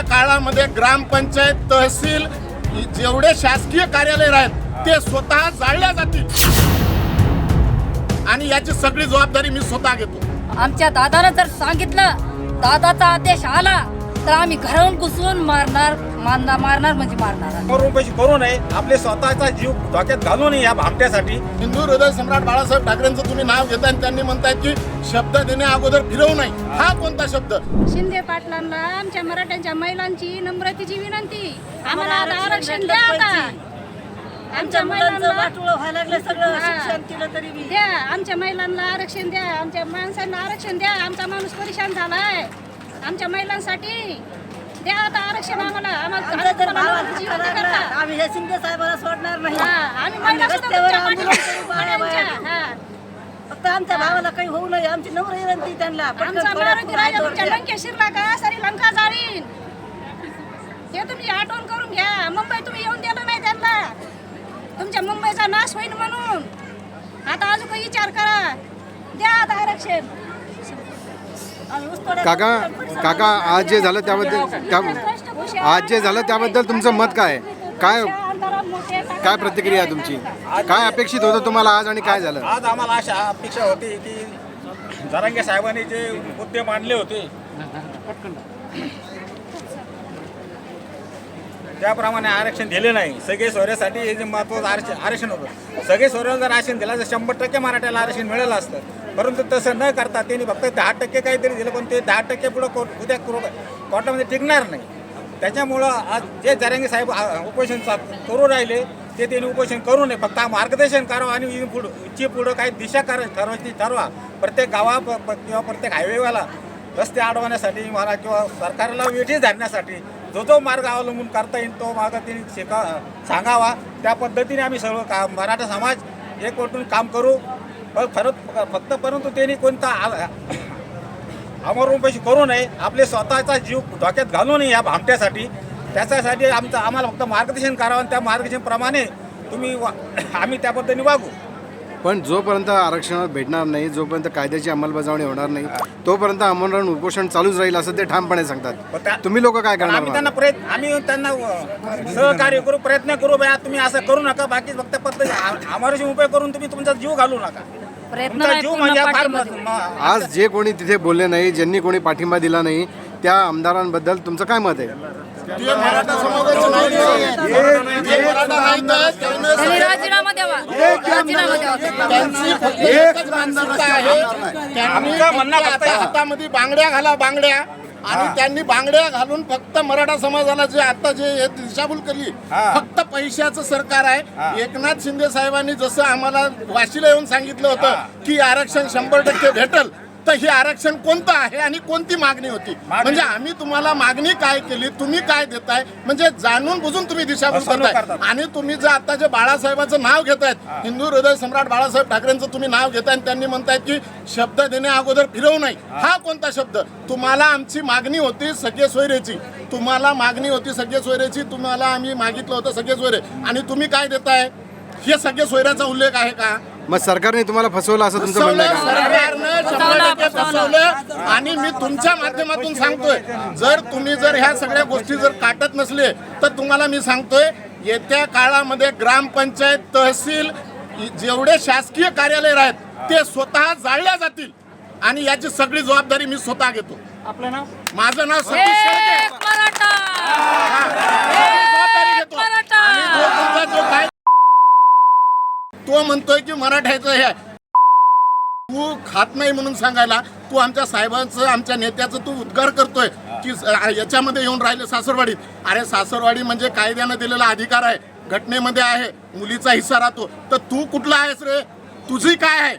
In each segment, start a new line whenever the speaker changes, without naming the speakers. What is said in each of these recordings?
आजच्या काळामध्ये ग्रामपंचायत तहसील जेवढे शासकीय कार्यालय आहेत ते स्वतः जाळल्या जातील. आणि याची सगळी जबाबदारी मी स्वतः घेतो.
आमच्या दादानं जर सांगितलं दादाचा आदेश आला तर आम्ही घरावून घुसून मारणार मारणार मारणार म्हणजे मारणार.
करून पैसे करू नये. आपले स्वतःचा जीव धोक्यात घालू नये या भामट्यासाठी.
हिंदू हृदय सम्राट बाळासाहेब ठाकरेंचं तुम्ही नाव घेताय आणि त्यांनी म्हणतायत की शब्द देण्या अगोदर फिरवू नाही हा कोणता शब्द?
शिंदे पाटलांना आमच्या मराठ्यांच्या महिलांची नम्रतेची विनंती. आम्हाला आता आरक्षण द्या आता. आमच्या महिलांना
व्हायला लागलं सगळं. शिक्षण केलं तरी बी.
द्या. आमच्या महिलांना आरक्षण द्या. आमच्या माणसांना आरक्षण द्या. आमचा माणूस परेशान झालाय. आमच्या महिलांसाठी द्या आता आरक्षण आम्हाला. आम्हाला
जर
तुम्हाला
भावाला
नोकरीची करता.
आम्ही हे शिंदे साहेबाला सोडणार नाही.
हा, आम्ही महिला सुद्धा
रस्त्यावर
तुमच्या
आंदोलन
पाठीशी
करू बाया
महिलांच्या,
बाया.
हा.
फक्त आमच्या भावाला काही होऊ नये. आमची नम्र विनंती त्यांना. पटकन
आमचा
थोड्या
मारुती राजा
पुढे
तुमच्या
द्या.
लंके शिरला का? सारी लंका जाळीन. हे तुम्ही आठवण करून घ्या. मुंबई तुम्ही येऊन दिलं नाही त्यांना. तुमच्या मुंबईचा नाश होईल म्हणून. आता अजून काही विचार करा. द्या आता आरक्षण.
काका काका आज जे झालं त्याबद्दल त्या आज जे झालं त्याबद्दल तुमचं मत काय? काय काय प्रतिक्रिया तुमची? काय अपेक्षित होतं तुम्हाला आज आणि काय झालं?
आज आम्हाला अशा अपेक्षा होती की जरांगे साहेबांनी जे मुद्दे मांडले होते त्याप्रमाणे आरक्षण दिले नाही. सगळे सोयऱ्यासाठी हे जे महत्वाचं आरक्षण आरक्षण होतं. सगळे सोयऱ्याला जर आरक्षण दिलं तर शंभर टक्के मराठ्याला आरक्षण मिळालं असतं. परंतु तसं न करता त्यांनी फक्त दहा टक्के काहीतरी दिलं पण ते दहा टक्के पुढं कोर्ट उद्या करू- कोर्टामध्ये टिकणार नाही. त्याच्यामुळं आज जे जरांगे साहेब उपोषण चा- करू राहिले ते त्यांनी उपोषण करू नये. फक्त मार्गदर्शन करावं आणि पुढं ची पुढं काही दिशा कर ठरवायची ठरवा. प्रत्येक गावा किंवा प्रत्येक हायवेवाला रस्ते अडवण्यासाठी मला किंवा सरकारला वेठी धरण्यासाठी जो जो मार्ग अवलंबून करता येईल तो मार्ग त्यांनी शिका सांगावा. त्या पद्धतीने आम्ही सर्व का मराठा समाज एकवटून काम करू. फरक फक्त परंतु त्यांनी कोणता पैसे करू नये. आपले स्वतःचा जीव धोक्यात घालू नये या भामट्यासाठी. त्याच्यासाठी आमचं आम्हाला फक्त मार्गदर्शन करावं आणि त्या मार्गदर्शनप्रमाणे तुम्ही वा आम्ही त्या पद्धतीने वागू.
पण जोपर्यंत आरक्षणात भेटणार नाही जोपर्यंत कायद्याची अंमलबजावणी होणार नाही तोपर्यंत आमरण उपोषण चालूच राहील असं ते ठामपणे
पण
सांगतात तुम्ही लोक काय
पण आम्ही
करणार
त्यांना प्रयत्न आम्ही त्यांना अ, सहकार्य करू प्रयत्न करू बया. तुम्ही असं करू नका. बाकी फक्त पद्धती आम्हाला उपाय करून तुम्ही तुमचा जीव घालू नका.
प्रयत्न
तुमचा
नाही,
जीव
पूर्ण
म्हणजे फार
पाठीमध्ये.
म- म-
आज जे कोणी तिथे बोलले नाही ज्यांनी कोणी पाठिंबा दिला नाही त्या आमदारांबद्दल तुमचं काय मत आहे?
त्यानं
राजीनामा द्यावा. राजीनामा द्यावा.
त्यांची फक्त एकच मानसिकता आहे त्यांनी
आमचं म्हणणं
फक्त
फक्त
आता हातामध्ये बांगड्या घाला बांगड्या. आणि त्यांनी बांगड्या घालून फक्त मराठा समाजाला जे आता जे हे दिशाभूल केली. फक्त पैशाचं सरकार आहे. एकनाथ शिंदे साहेबांनी जसं आम्हाला वाशीला येऊन सांगितलं होतं की आरक्षण शंभर टक्के भेटल तर हे आरक्षण कोणतं आहे आणि कोणती मागणी होती? म्हणजे आम्ही तुम्हाला मागणी काय केली तुम्ही काय देताय? म्हणजे जाणून बुजून तुम्ही दिशाभूल करताय. आणि तुम्ही जे आता जे बाळासाहेबांचं नाव घेतायत हिंदू हृदय सम्राट बाळासाहेब ठाकरेंचं तुम्ही नाव घेताय आणि त्यांनी म्हणतायत की शब्द देण्या अगोदर फिरवू नाही हा कोणता शब्द? तुम्हाला आमची मागणी होती सगळे सोयरेची. तुम्हाला मागणी होती सगळे सोयरेची तुम्हाला आम्ही मागितलं होतं सगळे सोयरे. आणि तुम्ही काय देताय? हे सगळे सोयऱ्याचा उल्लेख आहे का?
मग सरकारने तुम्हाला फसवलं असं तुमचं म्हणणं आहे
फसवलं,
का
सरकारनं शंभर टक्के फसवलं. आणि मी तुमच्या माध्यमातून सांगतोय जर तुम्ही जर ह्या सगळ्या गोष्टी जर काटत नसले तर तुम्हाला मी सांगतोय येत्या काळामध्ये ग्रामपंचायत तहसील जेवढे शासकीय कार्यालय आहेत ते स्वतः जाळल्या जातील. आणि याची सगळी जबाबदारी मी स्वतः घेतो.
आपलं नाव?
माझं नाव सतीश शेळके. जबाबदारी घेतो.
मराठा.
आणि जो तुमचा जो काय तो म्हणतोय की मराठ्याचं हे तू खात नाही म्हणून सांगायला तू आमच्या साहेबांचं आमच्या नेत्याचं तू उद्गार करतोय की याच्यामध्ये येऊन राहिले सासरवाडीत अरे सासरवाडी म्हणजे कायद्यानं दिलेला अधिकार आहे घटनेमध्ये आहे मुलीचा हिस्सा राहतो. तर तू कुठला आहेस रे? तुझी काय आहे?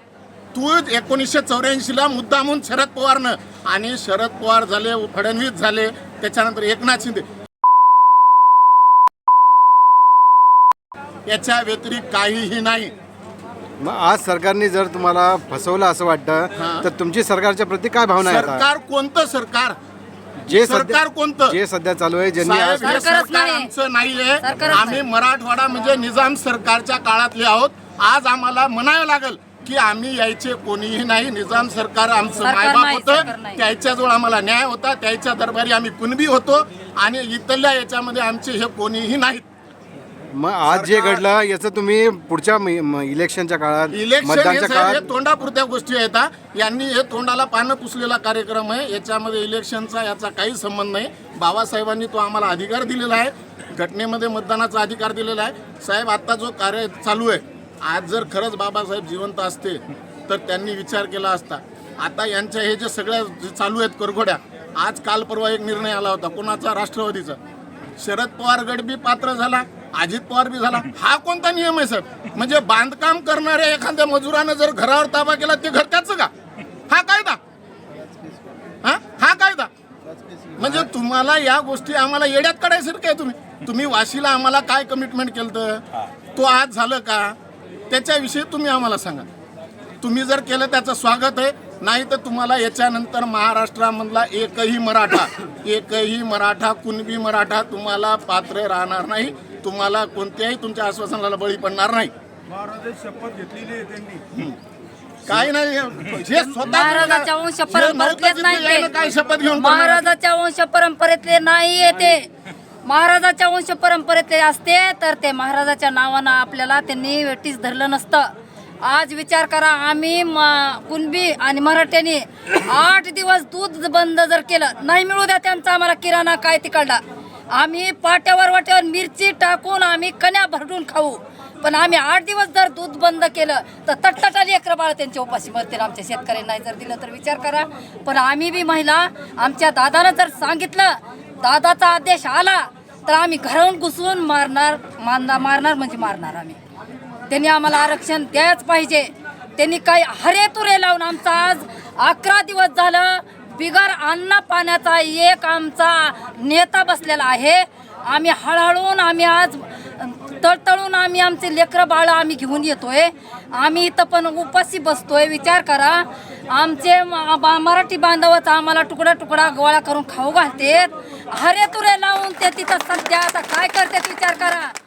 तू एकोणीसशे चौऱ्याऐंशीला मुद्दामून शरद पवारनं आणि शरद पवार झाले फडणवीस झाले त्याच्यानंतर एकनाथ शिंदे. याच्या व्यतिरिक्त काहीही नाही.
मग आज सरकारने जर तुम्हाला फसवलं असं वाटतं तर तुमची सरकारच्या प्रती काय भावना आहे आता?
सरकार कोणतं सरकार?
जे
सरकार कोणतं?
जे सध्या चालू आहे ज्यांनी आज
साहेब हे
सरकारच
सरकार
नाही.
आमचं नाहीये.
सरकारच
आम्ही मराठवाडा म्हणजे निजाम सरकारच्या काळातले आहोत. आज आम्हाला म्हणावं लागेल की आम्ही यायचे कोणीही नाही. निजाम सरकार आमचं
सरकार
मायबाप
नाही,
होतं.
नाही.
त्याच्याजवळ आम्हाला न्याय होता. त्याच्या दरबारी आम्ही कुणबी होतो. आणि इथल्या याच्यामध्ये आमचे हे कोणीही नाहीत.
मग आज जे घडलं याचं तुम्ही पुढच्या म- म- इलेक्शनच्या काळात
इलेक्शन हे
मतदानच्या
साहेब हे
काळात
तोंडापुरत्या गोष्टी आहेत. यांनी हे तोंडाला पानं पुसलेला कार्यक्रम आहे. याच्यामध्ये इलेक्शनचा याचा काही संबंध नाही. बाबासाहेबांनी तो आम्हाला अधिकार दिलेला आहे. घटनेमध्ये मतदानाचा अधिकार दिलेला आहे. साहेब आता जो कार्य चालू आहे आज जर खरंच बाबासाहेब जिवंत असते तर त्यांनी विचार केला असता. आता यांच्या हे जे सगळ्या जे चालू आहेत करघोड्या आज काल परवा एक निर्णय आला होता कोणाचा? राष्ट्रवादीचा. शरद पवार गट बी पात्र झाला. अजित पवार बी झाला. हा कोणता नियम आहे सर? म्हणजे बांधकाम करणाऱ्या एखाद्या मजुरानं जर घरावर ताबा केला ते घर त्याचं का? हा कायदा. हा? हा कायदा. म्हणजे तुम्हाला या गोष्टी आम्हाला येड्यात काढायचं काय तुम्ही. तुम्ही वाशीला आम्हाला काय कमिटमेंट केलं तर तो आज झालं का? त्याच्याविषयी तुम्ही आम्हाला सांगा. तुम्ही जर केलं त्याचं स्वागत आहे. नाही तर तुम्हाला याच्यानंतर महाराष्ट्रामधला एकही मराठा एकही मराठा कुणबी मराठा तुम्हाला पात्र राहणार नाही. तुम्हाला कोणत्याही तुमच्या आश्वासनाला बळी पडणार नाही.
शपथ घेतलेली आहे त्यांनी.
काय नाही हे स्वतः
महाराजाच्या वंश
नव्हतं
नाही
तिथे यायनं
ते.
काय शपथ घेऊन करणार?
महाराजाच्या वंश परंपरेतले नाही आहे ते. महाराजाच्या वंश परंपरेतले असते तर ते महाराजाच्या नावानं आपल्याला त्यांनी वेटीस धरलं नसतं. आज विचार करा आम्ही म- कुणबी आणि मराठ्यांनी आठ दिवस दूध बंद जर केलं नाही मिळू द्या त्यांचा आम्हाला किराणा काय तिकडला आम्ही पाट्यावर वाट्यावर मिरची टाकून आम्ही कण्या भरडून खाऊ. पण आम्ही आठ दिवस जर दूध बंद केलं तर तटतटाली अकरा बाळ त्यांच्या उपाशी मरतील. आमच्या शेतकऱ्यांना जर दिलं तर विचार करा. पण आम्ही बी महिला आमच्या दादानं जर सांगितलं दादाचा आदेश आला तर आम्ही घराहून घुसून मारणार मारणार मारणार म्हणजे मारणार आम्ही. त्यांनी आम्हाला आरक्षण द्यायच पाहिजे. त्यांनी काही हरे तुरे लावून आमचा आज अकरा दिवस झालं बिगर अन्न पाण्याचा एक आमचा नेता बसलेला आहे. आम्ही हळहळून आम्ही आज तळतळून आम्ही आमचे लेकरं बाळं आम्ही घेऊन येतोय. आम्ही इथं पण उपाशी बसतोय. विचार करा. आमचे बा- मराठी बांधवच आम्हाला तुकडा तुकडा गोळा करून खाऊ घालतेत. हरे तुरे लावून ते तिथं सध्या आता काय करते विचार करा.